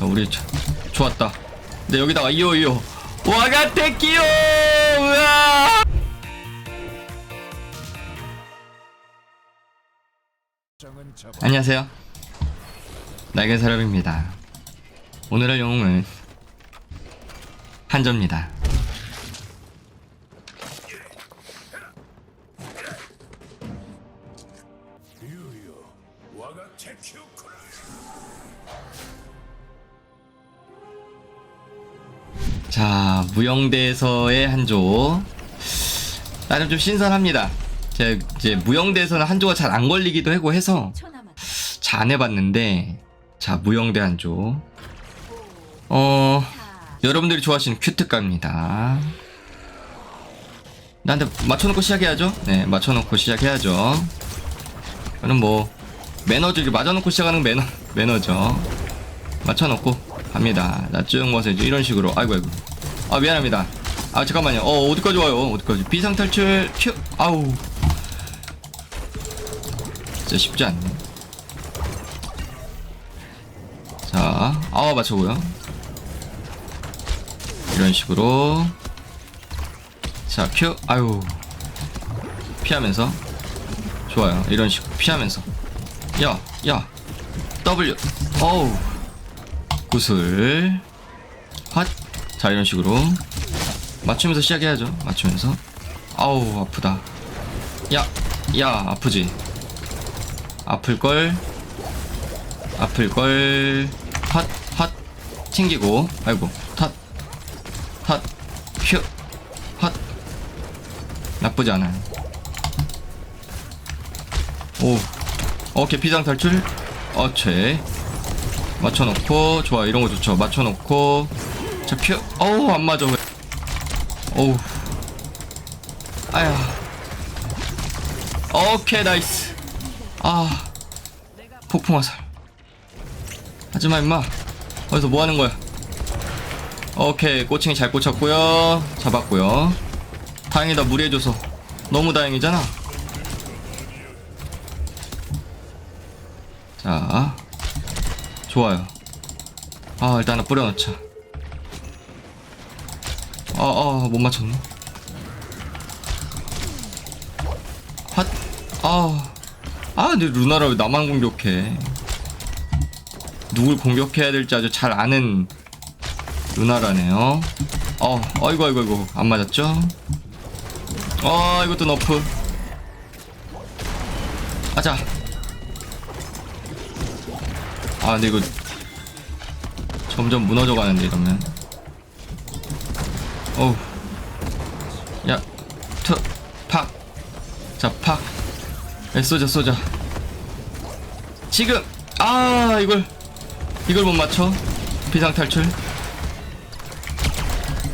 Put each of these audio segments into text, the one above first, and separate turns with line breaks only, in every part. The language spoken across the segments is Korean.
자 우리 조, 좋았다. 근데 여기다가 이어 이어. 와가테키요! 으아 안녕하세요. 날개 사람입니다. 오늘의 영웅은 한조입니다 자 무영대에서의 한조. 나름 좀 신선합니다. 제가 이제 무영대에서는 한조가 잘 안 걸리기도 하고 해서 잘 안 해봤는데 자 무영대 한조. 어 여러분들이 좋아하시는 큐특가입니다. 나한테 맞춰놓고 시작해야죠? 네 맞춰놓고 시작해야죠. 저는 뭐 매너죠. 맞아놓고 시작하는 매너 매너죠. 맞춰놓고 갑니다. 나쭉 모아서 이런 식으로. 아이고 아이고 아 미안합니다. 아 잠깐만요. 어 어디까지 와요? 어디까지? 비상 탈출 큐 아우. 진짜 쉽지 않네. 자 아와 맞춰고요. 이런 식으로. 자 큐. 아유. 피하면서. 좋아요. 이런 식으로 피하면서. 야야. W. 어우. 구슬. 핫 자 이런 식으로. 맞추면서 시작해야죠. 맞추면서. 아우 아프다. 야 야 아프지? 아플걸? 아플걸? 핫 핫 튕기고. 아이고 탓탓휴핫 나쁘지 않아요. 오. 오케이 비상 탈출. 어체 맞춰놓고. 좋아 이런 거 좋죠. 맞춰놓고 자퓨 어우 안 맞아. 왜 어우. 아야 오케이 나이스. 아 폭풍 화살. 하지마 임마. 어디서 뭐 하는 거야? 오케이 꼬칭이 잘 꽂혔고요. 잡았고요. 다행이다 무리해줘서. 너무 다행이잖아. 자 좋아요. 아 일단 하나 뿌려놓자 아 아 못 맞췄네. 핫 아. 아 근데 루나라 왜 나만 공격해? 누굴 공격해야 될지 아주 잘 아는 루나라네요. 어 아이고 아이고 아이고 안 맞았죠? 아 이것도 너프. 아자. 아 근데 이거 점점 무너져 가는데 이러면 어우. 야 투 팍 자 팍. 에 쏘자 쏘자. 지금! 아 이걸 이걸 못 맞춰. 비상 탈출.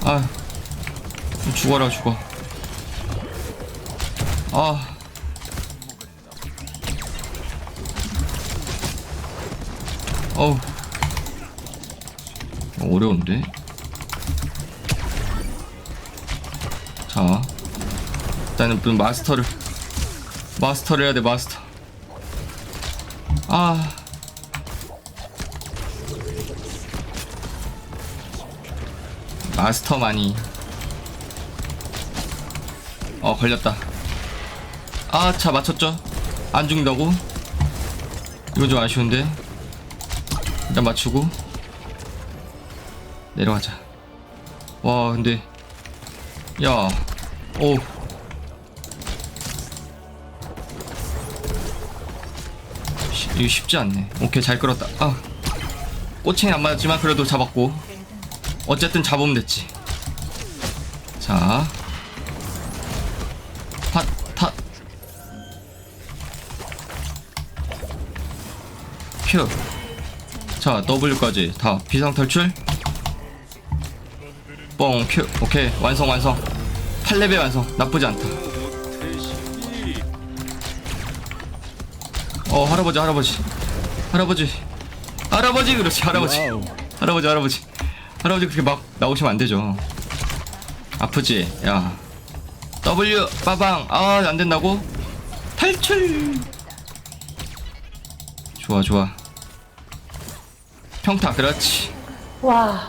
아 죽어라 죽어. 아. 어우. 어려운데 자 일단은 그 마스터를 마스터를 해야 돼 마스터. 아. 마스터만이. 어 걸렸다. 아 차 맞췄죠? 안 죽는다고? 이건 좀 아쉬운데. 일단 맞추고. 내려가자. 와 근데 야오. 쉬- 이거 쉽지 않네. 오케이 잘 끌었다. 아. 꼬챙이 안 맞았지만 그래도 잡았고. 어쨌든 잡으면 됐지. 자. 탓, 탓. 큐. 자, W까지. 다 비상 탈출. 뻥, 큐. 오케이, 완성, 완성. 8레벨 완성. 나쁘지 않다. 어, 할아버지, 할아버지. 할아버지. 할아버지, 그렇지, 할아버지. 할아버지, 할아버지. 할아버지 그렇게 막 나오시면 안 되죠. 아프지? 야. W 빠방 아 안 된다고? 탈출 좋아 좋아 평타 그렇지
와,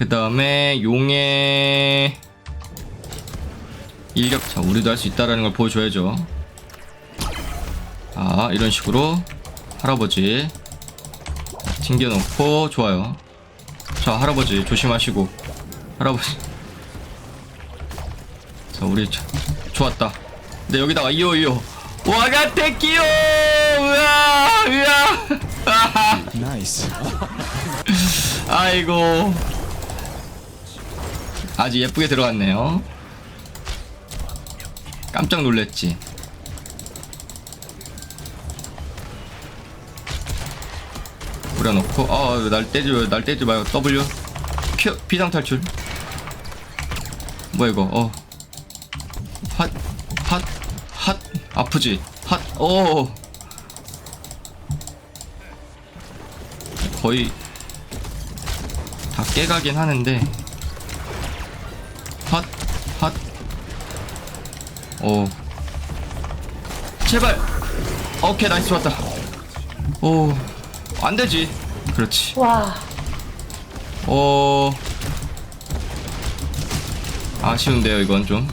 그 다음에 용의 일격 자 우리도 할 수 있다라는 걸 보여줘야죠. 아 이런 식으로 할아버지 튕겨놓고 좋아요. 자 할아버지 조심하시고. 할아버지. 자 우리 자, 좋았다. 근데 여기다가 이어 이어. 와가테키요! 으아 으아.
Nice.
아이고 아주 예쁘게 들어갔네요. 깜짝 놀랬지. 뿌려놓고 아날 떼지 마- 날 떼지 마요. W. Q 비상 탈출. 뭐야 이거? 어 핫 핫 핫. 아프지? 핫오. 거의 다 깨가긴 하는데 오. 제발. 오케이, 나이스 좋았다. 오. 안 되지. 그렇지.
와,
오. 아쉬운데요, 이건 좀.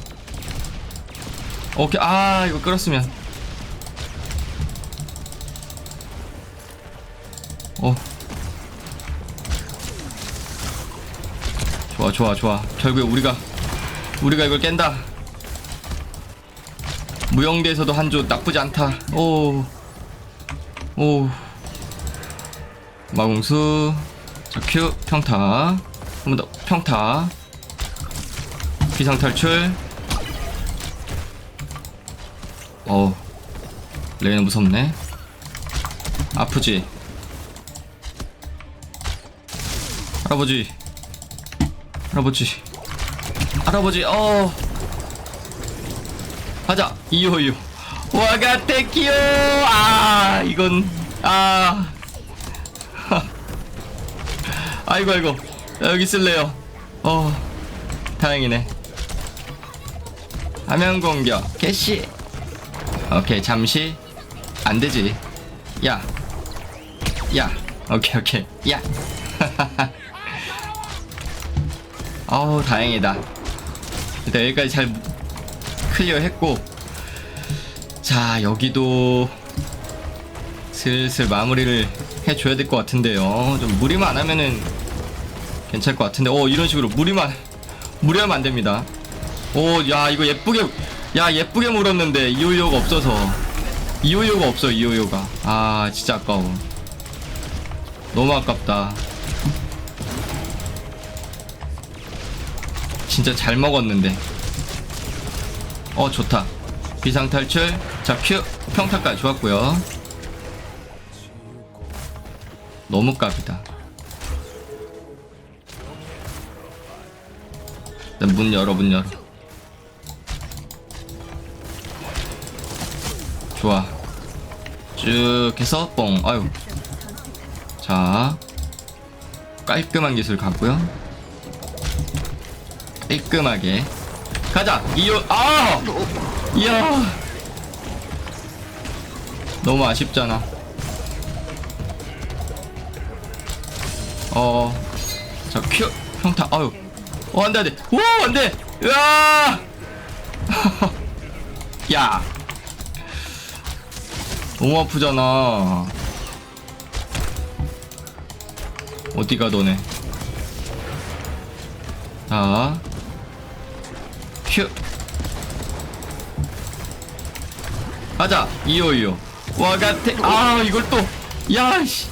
오케이. 아, 이거 끌었으면. 오. 좋아, 좋아, 좋아. 결국에 우리가 우리가 이걸 깬다. 무영대에서도 한조 나쁘지 않다. 오. 오. 마궁수. 자, 큐 평타. 한 번 더 평타. 비상 탈출. 어. 레이는 무섭네. 아프지. 할아버지. 할아버지. 할아버지. 어. 가자. 이요 이요. 와가테키요. 아, 이건 아. 아이고 아이고. 야, 여기 있을래요. 어. 다행이네. 화면 공격 개시. 오케이 잠시 안 되지. 야. 야. 오케이 오케이. 야. 아우 다행이다. 일단 여기까지 잘 클리어했고 자 여기도 슬슬 마무리를 해줘야 될 것 같은데요. 좀 무리만 안 하면은 괜찮을 것 같은데 어 이런 식으로 무리만 무리하면 안 됩니다. 오 야 이거 예쁘게 야 예쁘게 물었는데 이오이오가 없어서 이오이오가 없어 이오이오가 아 진짜 아까워. 너무 아깝다. 진짜 잘 먹었는데. 어 좋다. 비상 탈출. 자큐 평타까지 좋았고요. 너무 깝이다. 문 열어 문 열어. 좋아. 쭉 해서 뽕. 아유. 자 깔끔한 기술 가고요. 깔끔하게 가자. 이어 아! 이야. 너무 아쉽잖아. 어자 큐. 평타. 아유. 어 안돼 안돼. 오 안돼. 으아! 야. 너무 아프잖아. 어디가 너네? 자 큐 가자. 이요 이요 와가테 아 이걸 또. 야씨.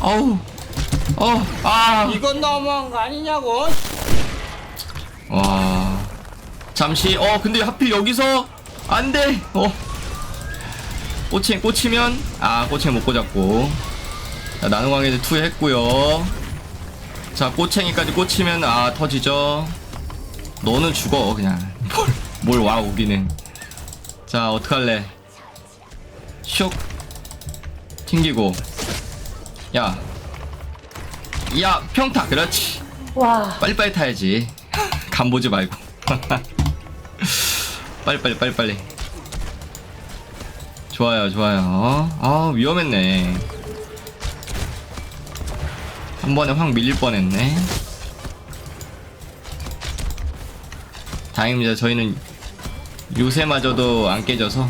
아우. 어아.
이건 너무한 거 아니냐고?
와. 잠시 어 근데 하필 여기서 안돼. 어. 꽂히 꽂히면 아 꽂챙이 못 꽂았고. 자 나눔광해제 2 했고요 자 꼬챙이까지 꽂히면 아 터지죠. 너는 죽어 그냥. 뭘? 와 오기는. 자 어떡할래? 쇽 튕기고. 야. 야 평타! 그렇지.
와,
빨리빨리 타야지. 간 보지 말고. 빨리빨리 빨리빨리. 좋아요, 좋아요. 아, 위험했네. 한 번에 확 밀릴 뻔했네. 다행입니다. 저희는 요새마저도 안 깨져서.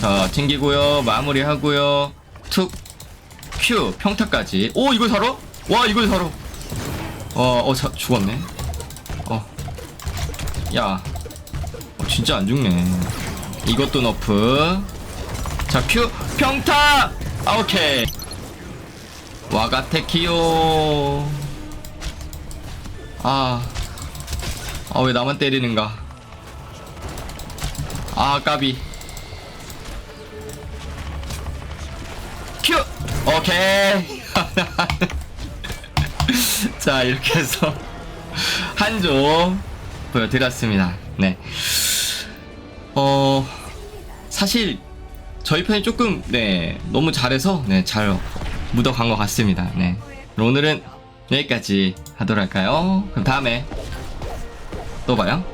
자, 챙기고요. 마무리하고요. 툭, 큐, 평타까지. 오, 이걸 사러? 와, 이걸 사러. 어, 어, 자, 죽었네. 어. 야. 어, 진짜 안 죽네. 이것도 너프. 자, 큐, 평타! 아, 오케이. 와가테키요. 아. 아, 왜 나만 때리는가. 아, 까비. 큐! 오케이. 자, 이렇게 해서 한 조 보여드렸습니다. 네. 어, 사실 저희 편이 조금, 네, 너무 잘해서, 네, 잘 묻어간 것 같습니다. 네. 오늘은 여기까지 하도록 할까요? 그럼 다음에 또 봐요.